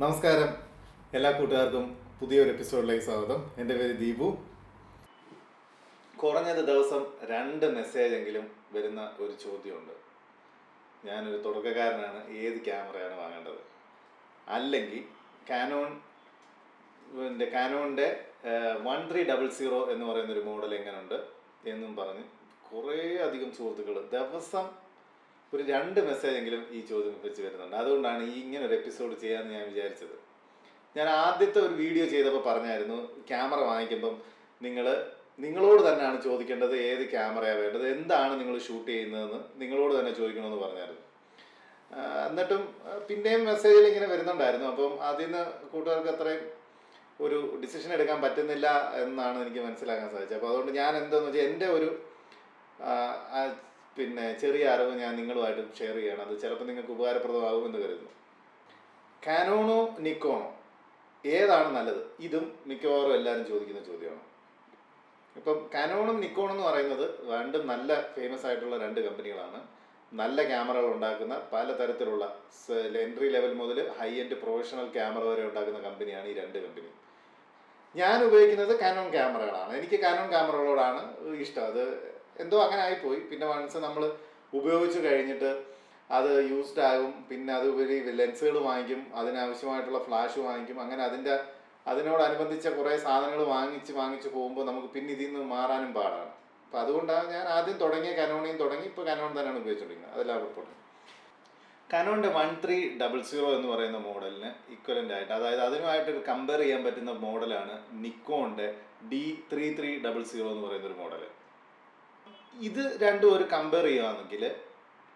നമസ്കാരം. എല്ലാ കൂട്ടുകാർക്കും പുതിയൊരു എപ്പിസോഡിലേക്ക് സ്വാഗതം. എന്റെ പേര് ദീപു. കുറഞ്ഞത് ദിവസം രണ്ട് മെസ്സേജെങ്കിലും വരുന്ന ഒരു ചോദ്യമുണ്ട്. ഞാനൊരു തുടക്കക്കാരനാണ് ഏത് ക്യാമറയാണ് വാങ്ങേണ്ടത്? അല്ലെങ്കിൽ കാനോൺ കാനോണിന്റെ വൺ ത്രീ ഡബിൾ സീറോ എന്ന് പറയുന്നൊരു മോഡൽ എങ്ങനെയുണ്ട് എന്നും പറഞ്ഞ് കുറേ അധികം സുഹൃത്തുക്കൾ ദിവസം ഒരു രണ്ട് മെസ്സേജെങ്കിലും ഈ ചോദ്യം വെച്ച് വരുന്നുണ്ട്. അതുകൊണ്ടാണ് ഈ ഇങ്ങനെ ഒരു എപ്പിസോഡ് ചെയ്യാമെന്ന് ഞാൻ വിചാരിച്ചത്. ഞാൻ ആദ്യത്തെ ഒരു വീഡിയോ ചെയ്തപ്പോൾ പറഞ്ഞായിരുന്നു ക്യാമറ വാങ്ങിക്കുമ്പം നിങ്ങൾ നിങ്ങളോട് തന്നെയാണ് ചോദിക്കേണ്ടത് ഏത് ക്യാമറയാണ് വേണ്ടത് എന്താണ് നിങ്ങൾ ഷൂട്ട് ചെയ്യുന്നതെന്ന് നിങ്ങളോട് തന്നെ ചോദിക്കണമെന്ന് പറഞ്ഞായിരുന്നു. എന്നിട്ടും പിന്നെയും മെസ്സേജിൽ ഇങ്ങനെ വരുന്നുണ്ടായിരുന്നു. അപ്പം അതിൽ നിന്ന് കൂട്ടുകാർക്ക് അത്രയും ഒരു ഡിസിഷൻ എടുക്കാൻ പറ്റുന്നില്ല എന്നാണ് എനിക്ക് മനസ്സിലാക്കാൻ സാധിച്ചത്. അപ്പോൾ അതുകൊണ്ട് ഞാൻ എന്താണെന്ന് വെച്ചാൽ എന്റെ ഒരു പിന്നെ ചെറിയ അറിവ് ഞാൻ നിങ്ങളുമായിട്ട് ഷെയർ ചെയ്യണം. അത് ചിലപ്പോൾ നിങ്ങൾക്ക് ഉപകാരപ്രദമാകും എന്ന് കരുതുന്നു. കാനോണോ നിക്കോണോ? ഏതാണ് നല്ലത്? ഇതും മിക്കവാറും എല്ലാവരും ചോദിക്കുന്ന ചോദ്യമാണ്. ഇപ്പം കാനോണും നിക്കോണും എന്ന് പറയുന്നത് രണ്ടും നല്ല ഫേമസ് ആയിട്ടുള്ള രണ്ട് കമ്പനികളാണ്. നല്ല ക്യാമറകൾ ഉണ്ടാക്കുന്ന പലതരത്തിലുള്ള എൻട്രി ലെവൽ മുതൽ ഹൈ എൻഡ് പ്രൊഫഷണൽ ക്യാമറ വരെ ഉണ്ടാക്കുന്ന കമ്പനിയാണ് ഈ രണ്ട് കമ്പനി. ഞാൻ ഉപയോഗിക്കുന്നത് കാനോൺ ക്യാമറകളാണ് എനിക്ക് കാനോൺ ക്യാമറകളോടാണ് ഇഷ്ടം. അത് എന്തോ അങ്ങനെ ആയിപ്പോയി. പിന്നെ വൺസ് നമ്മൾ ഉപയോഗിച്ച് കഴിഞ്ഞിട്ട് അത് യൂസ്ഡ് ആകും. പിന്നെ അതുപരി ലെൻസുകൾ വാങ്ങിക്കും. അതിനാവശ്യമായിട്ടുള്ള ഫ്ലാഷ് വാങ്ങിക്കും. അങ്ങനെ അതിന്റെ അതിനോടനുബന്ധിച്ച കുറേ സാധനങ്ങൾ വാങ്ങിച്ച് വാങ്ങിച്ച് പോകുമ്പോൾ നമുക്ക് പിന്നെ ഇതിൽ നിന്ന് മാറാനും പാടാണ്. അപ്പോൾ അതുകൊണ്ടാണ് ഞാൻ ആദ്യം തുടങ്ങിയ കനോണിയും തുടങ്ങി. ഇപ്പോൾ കനോൺ തന്നെയാണ് ഉപയോഗിച്ചുകൊണ്ടിരിക്കുന്നത് അതെല്ലാം റിപ്പോർട്ട് കനോണിന്റെ വൺ ത്രീ ഡബിൾ സീറോ എന്ന് പറയുന്ന മോഡലിന് ഇക്വലന്റ് ആയിട്ട് അതായത് അതിനുമായിട്ട് കമ്പയർ ചെയ്യാൻ പറ്റുന്ന മോഡലാണ് നിക്കോണിന്റെ D three three double zero എന്ന് പറയുന്ന ഒരു മോഡൽ ഇത് രണ്ടും ഒരു കമ്പയർ ചെയ്യുകയാണെങ്കിൽ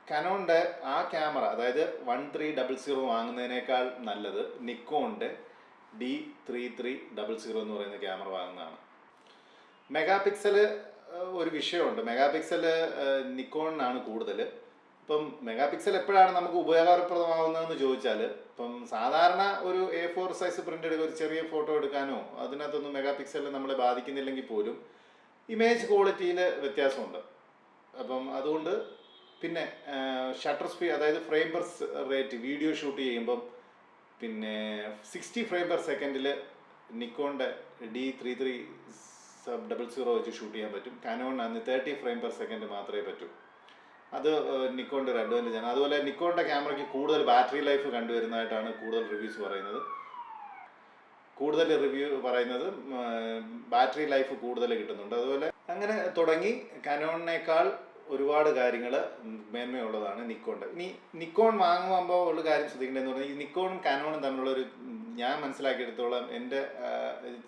കനോണിന്റെ ആ ക്യാമറ അതായത് വൺ ത്രീ ഡബിൾ സീറോ വാങ്ങുന്നതിനേക്കാൾ നല്ലത് നിക്കോണിന്റെ D three three double zero എന്ന് പറയുന്ന ക്യാമറ വാങ്ങുന്നതാണ്. മെഗാ പിക്സൽ ഒരു വിഷയമുണ്ട്. മെഗാ പിക്സൽ നിക്കോണിനാണ് കൂടുതൽ. ഇപ്പം മെഗാ പിക്സൽ എപ്പോഴാണ് നമുക്ക് ഉപയോഗപ്രദമാകുന്നതെന്ന് ചോദിച്ചാൽ ഇപ്പം സാധാരണ ഒരു എ ഫോർ സൈസ് പ്രിന്റ് എടുക്കുക ഒരു ചെറിയ ഫോട്ടോ എടുക്കാനോ അതിനകത്തൊന്നും മെഗാ പിക്സലിൽ നമ്മളെ ബാധിക്കുന്നില്ലെങ്കിൽ പോലും ഇമേജ് ക്വാളിറ്റിയിൽ വ്യത്യാസമുണ്ട്. അപ്പം അതുകൊണ്ട് പിന്നെ ഷട്ടർ സ്പീഡ് അതായത് frame per rate video shoot ചെയ്യുമ്പം പിന്നെ സിക്സ്റ്റി ഫ്രെയിം പെർ സെക്കൻഡിൽ നിക്കോണിന്റെ D three three sub double zero വെച്ച് ഷൂട്ട് ചെയ്യാൻ പറ്റും. കാനോണിന് തേർട്ടി ഫ്രെയിം പെർ സെക്കൻഡ് മാത്രമേ പറ്റൂ. അത് നിക്കോണിന്റെ ഒരു അഡ്വാന്റേജ് ആണ്. അതുപോലെ നിക്കോണിന്റെ ക്യാമറയ്ക്ക് കൂടുതൽ ബാറ്ററി ലൈഫ് കണ്ടുവരുന്നതായിട്ടാണ് കൂടുതൽ റിവ്യൂസ് പറയുന്നത്. കൂടുതൽ റിവ്യൂ പറയുന്നത് ബാറ്ററി ലൈഫ് കൂടുതൽ കിട്ടുന്നുണ്ട്. അതുപോലെ അങ്ങനെ തുടങ്ങി കനോണിനേക്കാൾ ഒരുപാട് കാര്യങ്ങൾ മേന്മയുള്ളതാണ് നിക്കോണിന്റെ ഇനി നിക്കോൺ വാങ്ങുമ്പോൾ ഉള്ള കാര്യം ശ്രദ്ധിക്കേണ്ടതെന്ന് പറഞ്ഞാൽ ഈ നിക്കോണും കാനോണും തമ്മിലുള്ള ഒരു ഞാൻ മനസ്സിലാക്കിയെടുത്തോളം എന്റെ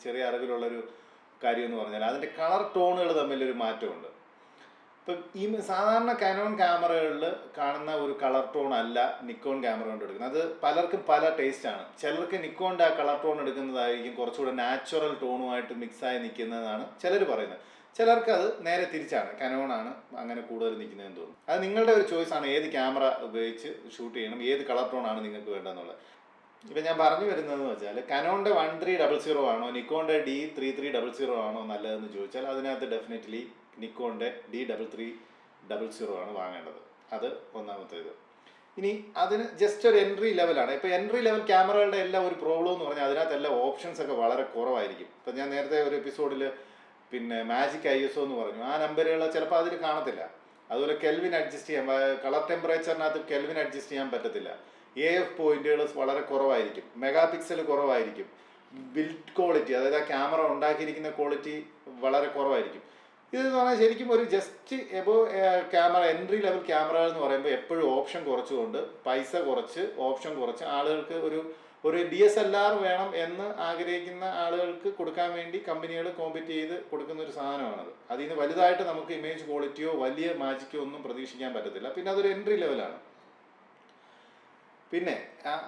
ചെറിയ അറിവിലുള്ളൊരു കാര്യം എന്ന് പറഞ്ഞാൽ അതിന്റെ കളർ ടോണുകൾ തമ്മിലൊരു മാറ്റമുണ്ട്. ഇപ്പം ഈ സാധാരണ കാനോൺ ക്യാമറകളിൽ കാണുന്ന ഒരു കളർ ടോൺ അല്ല നിക്കോൺ ക്യാമറ കൊണ്ട് എടുക്കുന്നത്. അത് പലർക്കും പല ടേസ്റ്റാണ് ചിലർക്ക് നിക്കോണിന്റെ ആ കളർ ടോൺ എടുക്കുന്നതായിരിക്കും കുറച്ചുകൂടെ നാച്ചുറൽ ടോണുമായിട്ട് മിക്സായി നിൽക്കുന്നതാണ് ചിലർ പറയുന്നത്. ചിലർക്ക് അത് നേരെ തിരിച്ചാണ്. കനോണാണ് അങ്ങനെ കൂടുതൽ നിൽക്കുന്നതെന്ന് തോന്നുന്നു. അത് നിങ്ങളുടെ ഒരു ചോയ്സ് ആണ് ഏത് ക്യാമറ ഉപയോഗിച്ച് ഷൂട്ട് ചെയ്യണം? ഏത് കളർ ടോൺ ആണ് നിങ്ങൾക്ക് വേണ്ടതെന്നുള്ളത്? ഇപ്പം ഞാൻ പറഞ്ഞു വരുന്നതെന്ന് വെച്ചാൽ കനോണിന്റെ വൺ ത്രീ ഡബിൾ സീറോ ആണോ നിക്കോണിന്റെ D three three double zero ആണോ നല്ലതെന്ന് ചോദിച്ചാൽ അതിനകത്ത് definitely നിക്കോണിന്റെ D double three double zero ആണ് വാങ്ങേണ്ടത്. അത് ഒന്നാമത്തേത്. ഇനി അതിന് ജസ്റ്റ് ഒരു എൻട്രി ലെവലാണ് ഇപ്പോൾ എൻട്രി ലെവൽ ക്യാമറകളുടെ എല്ലാം ഒരു പ്രോബ്ലം എന്ന് പറഞ്ഞാൽ അതിനകത്ത് എല്ലാ ഓപ്ഷൻസ് ഒക്കെ വളരെ കുറവായിരിക്കും. ഇപ്പം ഞാൻ നേരത്തെ ഒരു എപ്പിസോഡിൽ പിന്നെ മാജിക് ഐ എസ് ഒ എന്ന് പറഞ്ഞു. ആ നമ്പറുകൾ ചിലപ്പോൾ അതിൽ കാണത്തില്ല. അതുപോലെ കെൽവിൻ അഡ്ജസ്റ്റ് ചെയ്യാൻ കളർ ടെമ്പറേച്ചറിനകത്ത് കെൽവിൻ അഡ്ജസ്റ്റ് ചെയ്യാൻ പറ്റത്തില്ല. എ എഫ് പോയിന്റുകൾ വളരെ കുറവായിരിക്കും. മെഗാ പിക്സൽ കുറവായിരിക്കും. ബിൽഡ് ക്വാളിറ്റി അതായത് ആ ക്യാമറ ഉണ്ടാക്കിയിരിക്കുന്ന ക്വാളിറ്റി വളരെ കുറവായിരിക്കും. ഇതെന്ന് പറഞ്ഞാൽ ശരിക്കും ഒരു just above camera entry level ക്യാമറകൾ എന്ന് പറയുമ്പോൾ എപ്പോഴും ഓപ്ഷൻ കുറച്ചുകൊണ്ട് പൈസ കുറച്ച് ഓപ്ഷൻ കുറച്ച് ആളുകൾക്ക് ഒരു ഒരു ഡി എസ് എൽ ആർ വേണം എന്ന് ആഗ്രഹിക്കുന്ന ആളുകൾക്ക് കൊടുക്കാൻ വേണ്ടി കമ്പനികൾ കോമ്പറ്റ് ചെയ്ത് കൊടുക്കുന്ന ഒരു സാധനമാണത്. അതിൽ നിന്ന് വലുതായിട്ട് നമുക്ക് ഇമേജ് ക്വാളിറ്റിയോ വലിയ മാജിക്കോ ഒന്നും പ്രതീക്ഷിക്കാൻ പറ്റത്തില്ല. പിന്നെ അതൊരു എൻട്രി ലെവലാണ് പിന്നെ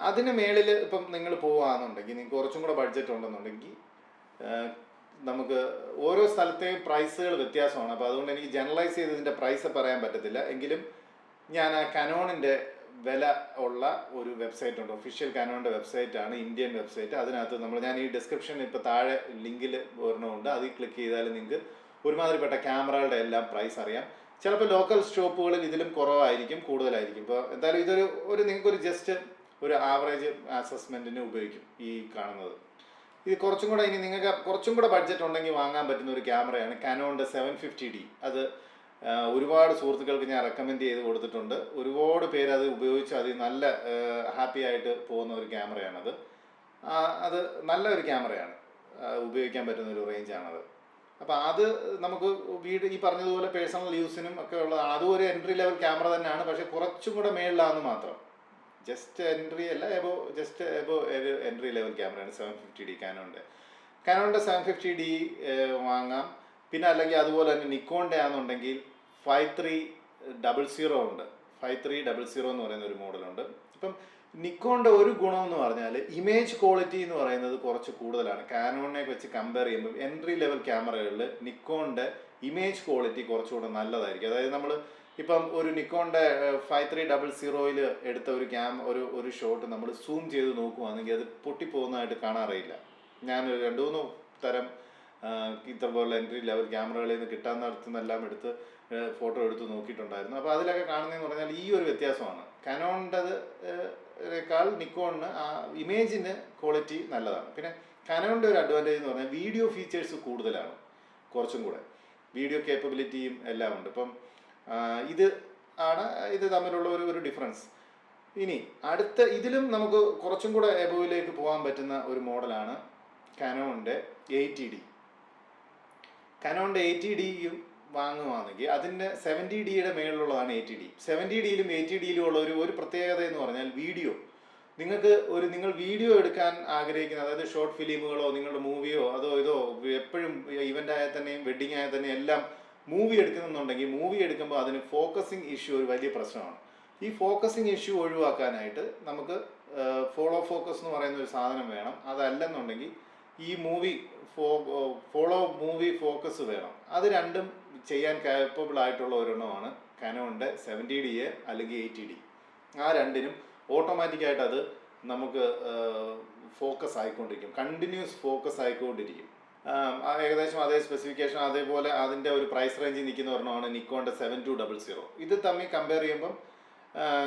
അതിന് മേളിൽ ഇപ്പം നിങ്ങൾ പോവുകയാണെന്നുണ്ടെങ്കിൽ നിങ്ങൾക്ക് കുറച്ചും കൂടെ ബഡ്ജറ്റ് ഉണ്ടെന്നുണ്ടെങ്കിൽ നമുക്ക് ഓരോ സ്ഥലത്തെയും പ്രൈസുകൾ വ്യത്യാസമാണ്. അപ്പോൾ അതുകൊണ്ട് എനിക്ക് ജനറലൈസ് ചെയ്ത് ഇതിന്റെ പ്രൈസ് പറയാൻ പറ്റത്തില്ല. എങ്കിലും ഞാൻ ആ കനോണിന്റെ വില ഉള്ള ഒരു വെബ്സൈറ്റ് ഉണ്ട്. ഒഫീഷ്യൽ കാനോണിന്റെ വെബ്സൈറ്റ് ആണ് ഇന്ത്യൻ വെബ്സൈറ്റ് അതിനകത്ത് നമ്മൾ ഞാൻ ഈ ഡിസ്ക്രിപ്ഷൻ ഇപ്പോൾ താഴെ ലിങ്കിൽ ഒരെണ്ണമുണ്ട്. അതിൽ ക്ലിക്ക് ചെയ്താൽ നിങ്ങൾക്ക് ഒരുമാതിരിപ്പെട്ട ക്യാമറകളുടെ എല്ലാം പ്രൈസ് അറിയാം. ചിലപ്പോൾ ലോക്കൽ ഷോപ്പുകളിൽ ഇതിലും കുറവായിരിക്കും കൂടുതലായിരിക്കും. ഇപ്പോൾ എന്തായാലും ഇതൊരു ഒരു നിങ്ങൾക്കൊരു ജസ്റ്റ് ഒരു ആവറേജ് അസസ്മെന്റിന് ഉപയോഗിക്കും ഈ കാണുന്നത്. ഇത് കുറച്ചും കൂടെ ഇനി നിങ്ങൾക്ക് കുറച്ചും കൂടെ ബഡ്ജറ്റ് ഉണ്ടെങ്കിൽ വാങ്ങാൻ പറ്റുന്ന ഒരു ക്യാമറയാണ് കാനോണിന്റെ സെവൻ ഫിഫ്റ്റി ഡി അത് ഒരുപാട് സുഹൃത്തുക്കൾക്ക് ഞാൻ റെക്കമെൻഡ് ചെയ്ത് കൊടുത്തിട്ടുണ്ട്. ഒരുപാട് പേര് അത് ഉപയോഗിച്ച് അത് നല്ല ഹാപ്പി ആയിട്ട് പോകുന്ന ഒരു ക്യാമറയാണത്. അത് നല്ല ഒരു ക്യാമറയാണ് ഉപയോഗിക്കാൻ പറ്റുന്ന ഒരു റേഞ്ചാണത് അപ്പോൾ അത് നമുക്ക് വീട് ഈ പറഞ്ഞതുപോലെ പേഴ്സണൽ യൂസിനും ഒക്കെ ഉള്ളതാണ് അതും ഒരു എൻട്രി ലെവൽ ക്യാമറ തന്നെയാണ്. പക്ഷേ കുറച്ചും കൂടെ മേളിലാണെന്ന് മാത്രം. ജസ്റ്റ് എൻട്രി അല്ല എബോ ജസ്റ്റ് എബോ ഒരു എൻട്രി ലെവൽ ക്യാമറയാണ്. സെവൻ ഫിഫ്റ്റി ഡി കാനോന്റെ കാനോന്റെ സെവൻ ഫിഫ്റ്റി ഡി വാങ്ങാം. പിന്നെ അല്ലെങ്കിൽ അതുപോലെ തന്നെ നിക്കോണിന്റെ ആണെന്നുണ്ടെങ്കിൽ ഫൈവ് ത്രീ ഡബിൾ സീറോ ഉണ്ട്. ഫൈവ് ത്രീ ഡബിൾ സീറോ എന്ന് പറയുന്ന ഒരു മോഡലുണ്ട്. ഇപ്പം നിക്കോണിന്റെ ഒരു ഗുണം എന്ന് പറഞ്ഞാൽ ഇമേജ് ക്വാളിറ്റി എന്ന് പറയുന്നത് കുറച്ച് കൂടുതലാണ്. കാനോണിനെ വെച്ച് കമ്പയർ ചെയ്യുമ്പോൾ എൻട്രി ലെവൽ ക്യാമറകളിൽ നിക്കോണിന്റെ ഇമേജ് ക്വാളിറ്റി കുറച്ചുകൂടെ നല്ലതായിരിക്കും. അതായത് നമ്മൾ ഇപ്പം ഒരു നിക്കോണിന്റെ ഫൈവ് ത്രീ ഡബിൾ സീറോയിൽ എടുത്ത ഒരു ക്യാം ഒരു ഒരു ഷോട്ട് നമ്മൾ സൂം ചെയ്ത് നോക്കുവാണെങ്കിൽ അത് പൊട്ടിപ്പോകുന്നതായിട്ട് കാണാറില്ല ഞാൻ രണ്ട് മൂന്ന് തരം ആ, പോലെ എൻട്രി ലെവൽ ക്യാമറകളിൽ നിന്ന് കിട്ടാവുന്നിടത്തുനിന്നെല്ലാം എടുത്ത് ഫോട്ടോ എടുത്ത് നോക്കിയിട്ടുണ്ടായിരുന്നു. അപ്പോൾ അതിലൊക്കെ കാണുന്നതെന്ന് പറഞ്ഞാൽ ഈ ഒരു വ്യത്യാസമാണ്. കനോണിന്റെത് നിക്കോണിന് ആ ഇമേജിന് ക്വാളിറ്റി നല്ലതാണ്. പിന്നെ കനോണിന്റെ ഒരു അഡ്വാന്റേജ് എന്ന് പറഞ്ഞാൽ വീഡിയോ ഫീച്ചേഴ്സ് കൂടുതലാണ് കുറച്ചും കൂടെ. വീഡിയോ കേപ്പബിലിറ്റിയും എല്ലാം ഉണ്ട്. ഇപ്പം ഇത് ആണ് ഇത് തമ്മിലുള്ള ഒരു ഒരു ഡിഫറൻസ് ഇനി അടുത്ത ഇതിലും നമുക്ക് കുറച്ചും കൂടെ എബോയിലേക്ക് പോകാൻ പറ്റുന്ന ഒരു മോഡലാണ് കനോണിന്റെ എയ്റ്റി ഡി കനോണിന്റെ എയ്റ്റി ഡിയും വാങ്ങുവാണെങ്കിൽ അതിന്റെ സെവന്റി ഡിയുടെ മേളിലുള്ളതാണ് എയ്റ്റി ഡി സെവന്റി ഡിയിലും എയ്റ്റി ഡിയിലും ഉള്ള ഒരു ഒരു പ്രത്യേകത എന്ന് പറഞ്ഞാൽ വീഡിയോ. നിങ്ങൾക്ക് ഒരു നിങ്ങൾ വീഡിയോ എടുക്കാൻ ആഗ്രഹിക്കുന്ന അതായത് ഷോർട്ട് ഫിലിമുകളോ നിങ്ങളുടെ മൂവിയോ അതോ ഇതോ എപ്പോഴും ഇവന്റ് ആയാൽ തന്നെയും വെഡിങ് ആയാൽ തന്നെയും എല്ലാം മൂവി എടുക്കുന്നുണ്ടെങ്കിൽ മൂവി എടുക്കുമ്പോൾ അതിന് ഫോക്കസിങ് ഇഷ്യൂ ഒരു വലിയ പ്രശ്നമാണ്. ഈ ഫോക്കസിങ് ഇഷ്യൂ ഒഴിവാക്കാനായിട്ട് നമുക്ക് ഫോളോ ഫോക്കസ് എന്ന് പറയുന്ന ഒരു സാധനം വേണം. അതല്ലെന്നുണ്ടെങ്കിൽ ഈ മൂവി ഫോ ഫോളോ മൂവി ഫോക്കസ് വേണം. അത് രണ്ടും ചെയ്യാൻ കാപ്പബിൾ ആയിട്ടുള്ള ഒരെണ്ണമാണ്. കനോണിന്റെ സെവന്റി ഡി എ അല്ലെങ്കിൽ എയ്റ്റി ഡി ആ രണ്ടിനും ഓട്ടോമാറ്റിക്കായിട്ട് അത് നമുക്ക് ഫോക്കസ് ആയിക്കൊണ്ടിരിക്കും. കണ്ടിന്യൂസ് ഫോക്കസ് ആയിക്കൊണ്ടിരിക്കും. ഏകദേശം അതേ സ്പെസിഫിക്കേഷൻ അതേപോലെ അതിന്റെ ഒരു പ്രൈസ് റേഞ്ചിൽ നിൽക്കുന്ന ഒരെണ്ണമാണ് നിക്കോണിന്റെ സെവൻ ടു ഡബിൾ സീറോ ഇത് തമ്മിൽ കമ്പയർ ചെയ്യുമ്പം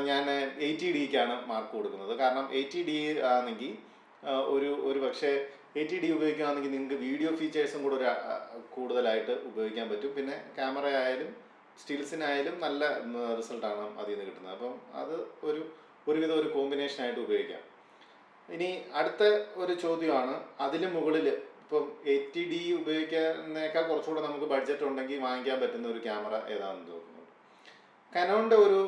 ഞാൻ എയ്റ്റി ഡിക്കാണ് മാർക്ക് കൊടുക്കുന്നത്. കാരണം എയ്റ്റി ഡി ആണെങ്കിൽ ഒരു ഒരു പക്ഷേ എയ്റ്റി ഡി ഉപയോഗിക്കുകയാണെങ്കിൽ നിങ്ങൾക്ക് വീഡിയോ ഫീച്ചേഴ്സും കൂടെ ഒരു കൂടുതലായിട്ട് ഉപയോഗിക്കാൻ പറ്റും. പിന്നെ ക്യാമറ ആയാലും സ്റ്റിൽസിനായാലും നല്ല റിസൾട്ടാണ് അതിൽ നിന്ന് കിട്ടുന്നത്. അപ്പം അത് ഒരു ഒരുവിധം ഒരു കോമ്പിനേഷൻ ആയിട്ട് ഉപയോഗിക്കാം. ഇനി അടുത്ത ഒരു ചോദ്യമാണ്. അതിന് മുകളിൽ ഇപ്പം എ ടി ഡി ഉപയോഗിക്കുന്നതിനേക്കാൾ കുറച്ചുകൂടെ നമുക്ക് ബഡ്ജറ്റ് ഉണ്ടെങ്കിൽ വാങ്ങിക്കാൻ പറ്റുന്ന ഒരു ക്യാമറ ഏതാണെന്ന് തോന്നുന്നു. കനോണിന്റെ ഒരു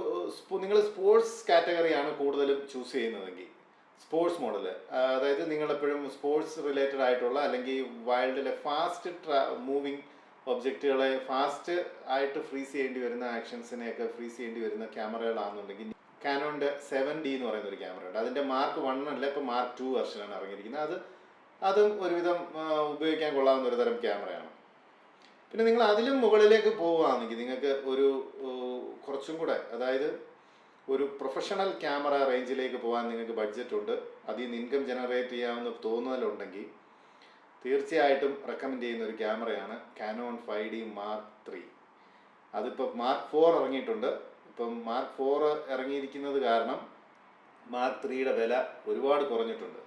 നിങ്ങൾ സ്പോർട്സ് കാറ്റഗറിയാണ് കൂടുതലും ചൂസ് ചെയ്യുന്നതെങ്കിൽ. സ്പോർട്സ് മോഡൽ അതായത് നിങ്ങൾ എപ്പോഴും സ്പോർട്സ് റിലേറ്റഡ് ആയിട്ടുള്ള അല്ലെങ്കിൽ വൈൽഡിലെ ഫാസ്റ്റ് ട്രാ മൂവിങ് ഒബ്ജക്റ്റുകളെ ഫാസ്റ്റ് ആയിട്ട് ഫ്രീസ് ചെയ്യേണ്ടി വരുന്ന ആക്ഷൻസിനെയൊക്കെ ഫ്രീസ് ചെയ്യേണ്ടി വരുന്ന ക്യാമറകളാണെന്നുണ്ടെങ്കിൽ കാനോണിന്റെ സെവൻ ഡി എന്ന് പറയുന്ന ഒരു ക്യാമറ ഉണ്ട് അതിന്റെ മാർക്ക് വൺ അല്ല ഇപ്പോൾ മാർക്ക് ടു വെർഷനാണ് ഇറങ്ങിയിരിക്കുന്നത്. അത് അതും ഒരുവിധം ഉപയോഗിക്കാൻ കൊള്ളാവുന്ന ഒരു തരം ക്യാമറയാണ്. പിന്നെ നിങ്ങൾ അതിലും മുകളിലേക്ക് പോവുകയാണെങ്കിൽ നിങ്ങൾക്ക് ഒരു കുറച്ചും കൂടെ അതായത് ഒരു പ്രൊഫഷണൽ ക്യാമറ റേഞ്ചിലേക്ക് പോകാൻ നിങ്ങൾക്ക് ബഡ്ജറ്റ് ഉണ്ട്. അതിൽ നിന്ന് ഇൻകം ജനറേറ്റ് ചെയ്യാമെന്ന് തോന്നലുണ്ടെങ്കിൽ തീർച്ചയായിട്ടും റെക്കമെൻഡ് ചെയ്യുന്ന ഒരു ക്യാമറയാണ് Canon five D mark three അതിപ്പോൾ മാർക്ക് ഫോർ ഇറങ്ങിയിട്ടുണ്ട്. ഇപ്പം മാർക്ക് ഫോർ ഇറങ്ങിയിരിക്കുന്നത് കാരണം മാർക്ക് ത്രീയുടെ വില ഒരുപാട് കുറഞ്ഞിട്ടുണ്ട്.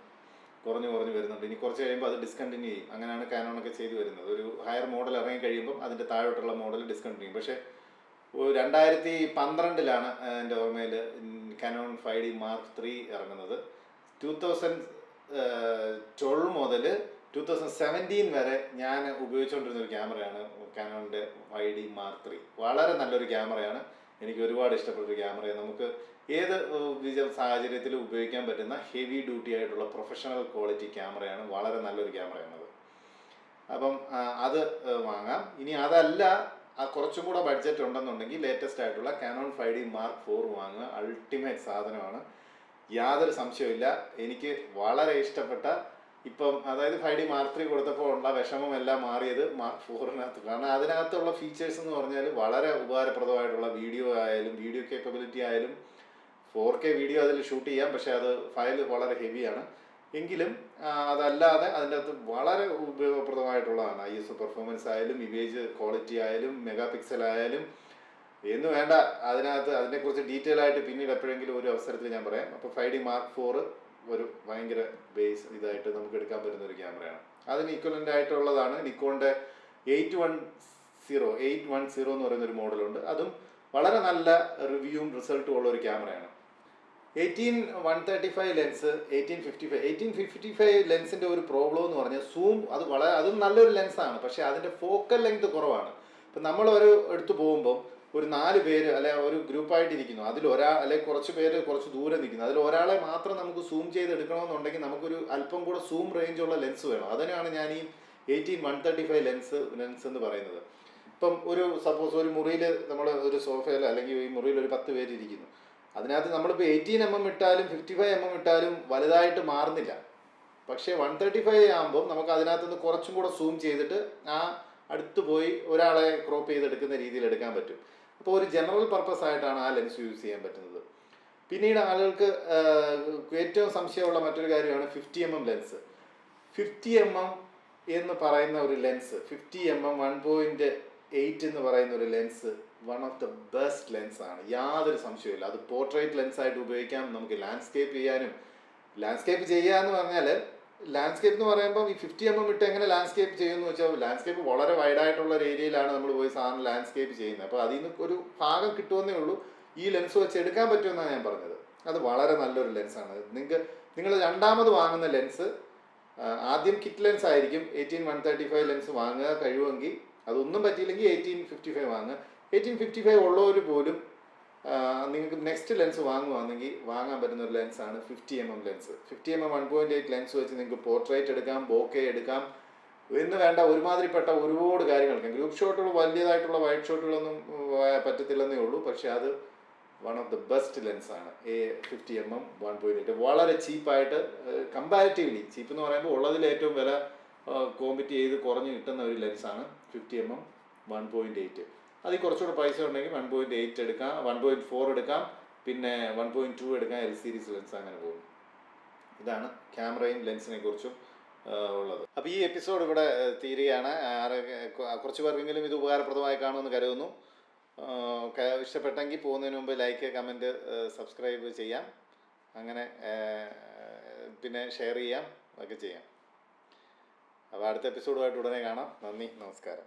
കുറഞ്ഞു കുറഞ്ഞു വരുന്നുണ്ട്. ഇനി കുറച്ച് കഴിയുമ്പോൾ അത് ഡിസ്കണ്ടിന്യൂ ചെയ്യും. അങ്ങനെയാണ് കാനോണൊക്കെ ചെയ്തു വരുന്നത്. ഒരു ഹയർ മോഡൽ ഇറങ്ങി കഴിയുമ്പം അതിന്റെ താഴോട്ടുള്ള മോഡൽ ഡിസ്കണ്ടിന്യൂ ചെയ്യും. പക്ഷേ രണ്ടായിരത്തി പന്ത്രണ്ടിലാണ് എന്റെ ഓർമ്മയിൽ Canon five D mark three ഇറങ്ങുന്നത്. ടു തൗസൻഡ് ട്വൽവ് മുതൽ ടു തൗസൻഡ് സെവന്റീൻ വരെ ഞാൻ ഉപയോഗിച്ചുകൊണ്ടിരുന്ന ഒരു ക്യാമറയാണ് കാനോണിന്റെ ഫൈവ് ഡി മാർക്ക് ത്രീ വളരെ നല്ലൊരു ക്യാമറയാണ്. എനിക്ക് ഒരുപാട് ഇഷ്ടപ്പെട്ടൊരു ക്യാമറയാണ്. നമുക്ക് ഏത് സാഹചര്യത്തിൽ ഉപയോഗിക്കാൻ പറ്റുന്ന ഹെവി ഡ്യൂട്ടി ആയിട്ടുള്ള പ്രൊഫഷണൽ ക്വാളിറ്റി ക്യാമറയാണ്. വളരെ നല്ലൊരു ക്യാമറയാണത്. അപ്പം അത് വാങ്ങാം. ഇനി അതല്ല കുറച്ചും കൂടെ ബഡ്ജറ്റ് ഉണ്ടെന്നുണ്ടെങ്കിൽ ലേറ്റസ്റ്റ് ആയിട്ടുള്ള Canon five D mark four വാങ്ങുക. അൾട്ടിമേറ്റ് സാധനമാണ്. യാതൊരു സംശയമില്ല എനിക്ക് വളരെ ഇഷ്ടപ്പെട്ട ഇപ്പം അതായത് ഫൈവ് ഡി മാർക്ക് ത്രീ കൊടുത്തപ്പോൾ ഉള്ള വിഷമം എല്ലാം മാറിയത് മാർക്ക് ഫോറിനകത്ത് കാരണം അതിനകത്തുള്ള ഫീച്ചേഴ്സ് എന്ന് പറഞ്ഞാൽ വളരെ ഉപകാരപ്രദമായിട്ടുള്ള വീഡിയോ ആയാലും വീഡിയോ കേപ്പബിലിറ്റി ആയാലും ഫോർ കെ വീഡിയോ അതിൽ ഷൂട്ട് ചെയ്യാം. പക്ഷേ അത് ഫയൽ വളരെ ഹെവിയാണ് എങ്കിലും അതല്ലാതെ അതിന്റെ അകത്ത് വളരെ ഉപയോഗപ്രദമായിട്ടുള്ളതാണ്. ഐ എസ് പെർഫോമൻസ് ആയാലും ഇമേജ് ക്വാളിറ്റി ആയാലും മെഗാ പിക്സൽ ആയാലും. എന്ന് വേണ്ട അതിനകത്ത് അതിനെക്കുറിച്ച് ഡീറ്റെയിൽ ആയിട്ട് പിന്നീട് എപ്പോഴെങ്കിലും ഒരു അവസരത്തിൽ ഞാൻ പറയാം. അപ്പോൾ ഫൈവ് ഡി മാർക്ക് ഫോർ ഒരു ഭയങ്കര ബേസ് ഇതായിട്ട് നമുക്ക് എടുക്കാൻ പറ്റുന്ന ഒരു ക്യാമറയാണ് അതിന് ഈക്വലന്റ് ആയിട്ടുള്ളതാണ് നിക്കോണിന്റെ eight one zero eight one zero എന്ന് പറയുന്ന ഒരു മോഡലുണ്ട് അതും വളരെ നല്ല റിവ്യൂവും റിസൾട്ടും ഉള്ള ഒരു ക്യാമറയാണ് eighteen one thirty five lens eighteen fifty five eighteen fifty five ലെൻസിന്റെ ഒരു പ്രോബ്ലം എന്ന് പറഞ്ഞാൽ സൂം അത് വളരെ അതും നല്ലൊരു ലെൻസാണ് പക്ഷേ അതിന്റെ ഫോക്കൽ ലെങ്ത് കുറവാണ്. ഇപ്പം നമ്മൾ ഒരു എടുത്ത് പോകുമ്പം ഒരു നാല് പേര് അല്ലെ ഒരു ഗ്രൂപ്പായിട്ട് ഇരിക്കുന്നു അതിൽ ഒരാ അല്ലെ കുറച്ച് പേര് കുറച്ച് ദൂരെ നിൽക്കുന്നു. അതിൽ ഒരാളെ മാത്രം നമുക്ക് സൂം ചെയ്ത് എടുക്കണമെന്നുണ്ടെങ്കിൽ നമുക്കൊരു അല്പം കൂടെ സൂം റേഞ്ചുള്ള ലെൻസ് വേണം. അതിനാണ് ഞാൻ ഈ eighteen one thirty five lens lens എന്ന് പറയുന്നത്. ഇപ്പം ഒരു സപ്പോസ് ഒരു മുറിയിൽ നമ്മൾ ഒരു സോഫയിൽ അല്ലെങ്കിൽ ഈ മുറിയിൽ ഒരു പത്ത് പേര് ഇരിക്കുന്നു. അതിനകത്ത് നമ്മളിപ്പോൾ എയ്റ്റീൻ എം എം ഇട്ടാലും ഫിഫ്റ്റി ഫൈവ് എം എം ഇട്ടാലും വലുതായിട്ട് മാറുന്നില്ല. പക്ഷേ വൺ തേർട്ടി ഫൈവ് ആകുമ്പോൾ നമുക്ക് അതിനകത്തുനിന്ന് കുറച്ചും കൂടെ സൂം ചെയ്തിട്ട് ആ അടുത്ത് പോയി ഒരാളെ ക്രോപ്പ് ചെയ്തെടുക്കുന്ന രീതിയിൽ എടുക്കാൻ പറ്റും. അപ്പോൾ ഒരു ജനറൽ പർപ്പസ് ആയിട്ടാണ് ആ ലെൻസ് യൂസ് ചെയ്യാൻ പറ്റുന്നത്. പിന്നീട് ആളുകൾക്ക് ഏറ്റവും സംശയമുള്ള മറ്റൊരു കാര്യമാണ് fifty M M lens fifty M M എന്ന് പറയുന്ന ഒരു lens fifty M M one point eight എന്ന് പറയുന്ന ഒരു lens one of the best lens ആണ്. യാതൊരു സംശയമില്ല അത് പോർട്രേറ്റ് ലെൻസ് ആയിട്ട് ഉപയോഗിക്കാം. നമുക്ക് ലാൻഡ്സ്കേപ്പ് ചെയ്യാനും ലാൻഡ്സ്കേപ്പ് ചെയ്യുക ചെയ്യാന്ന് പറഞ്ഞാൽ ലാൻഡ്സ്കേപ്പ് എന്ന് പറയുമ്പോൾ ഈ ഫിഫ്റ്റി എം എം ഇട്ട് എങ്ങനെ ലാൻഡ്സ്കേപ്പ് ചെയ്യുമെന്ന് വെച്ചാൽ ലാൻഡ്സ്കേപ്പ് വളരെ വൈഡായിട്ടുള്ള ഒരു ഏരിയയിലാണ് നമ്മൾ പോയി സാധനം ലാൻഡ്സ്കേപ്പ് ചെയ്യുന്നത്. അപ്പോൾ അതിൽ നിന്ന് ഒരു ഭാഗം കിട്ടുമെന്നേ ഉള്ളൂ. ഈ ലെൻസ് വെച്ച് എടുക്കാൻ പറ്റുമെന്നാണ് ഞാൻ പറഞ്ഞത്. അത് വളരെ നല്ലൊരു ലെൻസാണ് നിങ്ങൾക്ക് നിങ്ങൾ രണ്ടാമത് വാങ്ങുന്ന ലെൻസ് ആദ്യം കിറ്റ് ലെൻസ് ആയിരിക്കും. Eighteen one thirty five lens വാങ്ങുക കഴിയുമെങ്കിൽ. അതൊന്നും പറ്റിയില്ലെങ്കിൽ എയ്റ്റീൻ ഫിഫ്റ്റി ഫൈവ് വാങ്ങുക. എയ്റ്റീൻ ഫിഫ്റ്റി ഫൈവ് ഉള്ളവർ പോലും നിങ്ങൾക്ക് നെക്സ്റ്റ് ലെൻസ് വാങ്ങുവാണെങ്കിൽ വാങ്ങാൻ പറ്റുന്ന ഒരു ലെൻസാണ് fifty M M lens fifty M M one point eight lens വെച്ച് നിങ്ങൾക്ക് പോർട്രേറ്റ് എടുക്കാം ബോക്കെ എടുക്കാം എന്ന് വേണ്ട ഒരുമാതിരിപ്പെട്ട ഒരുപാട് കാര്യങ്ങൾക്ക് ഗ്രൂപ്പ് ഷോട്ടുകൾ വലിയതായിട്ടുള്ള വൈഡ് ഷോട്ടുകളൊന്നും പറ്റത്തില്ലെന്നേ ഉള്ളൂ. പക്ഷേ അത് one of the best ലെൻസാണ് a fifty M M one point eight വളരെ ചീപ്പായിട്ട് കമ്പാരിറ്റീവ്ലി ചീപ്പ് എന്ന് പറയുമ്പോൾ ഉള്ളതിൽ ഏറ്റവും വില കോമ്പറ്റ് ചെയ്ത് കുറഞ്ഞ് കിട്ടുന്ന ഒരു ലെൻസാണ് fifty M M one point eight അതിൽ കുറച്ചുകൂടെ പൈസ ഉണ്ടെങ്കിൽ വൺ പോയിന്റ് എയ്റ്റ് എടുക്കാം വൺ പോയിന്റ് ഫോർ എടുക്കാം പിന്നെ വൺ പോയിന്റ് ടു എടുക്കാം എൽ സീരീസ് ലെൻസ് അങ്ങനെ പോകും. ഇതാണ് ക്യാമറയും ലെൻസിനെ കുറിച്ചും ഉള്ളത്. അപ്പോൾ ഈ എപ്പിസോഡ് ഇവിടെ തീരുകയാണ്. കുറച്ച് പേർക്കെങ്കിലും ഇത് ഉപകാരപ്രദമായി കാണുമെന്ന് കരുതുന്നു. ഇഷ്ടപ്പെട്ടെങ്കിൽ പോകുന്നതിന് മുമ്പ് ലൈക്ക് കമന്റ് സബ്സ്ക്രൈബ് ചെയ്യാം. അങ്ങനെ പിന്നെ ഷെയർ ചെയ്യാം ഒക്കെ ചെയ്യാം. അപ്പോൾ അടുത്ത എപ്പിസോഡുമായിട്ട് ഉടനെ കാണാം. നന്ദി നമസ്കാരം.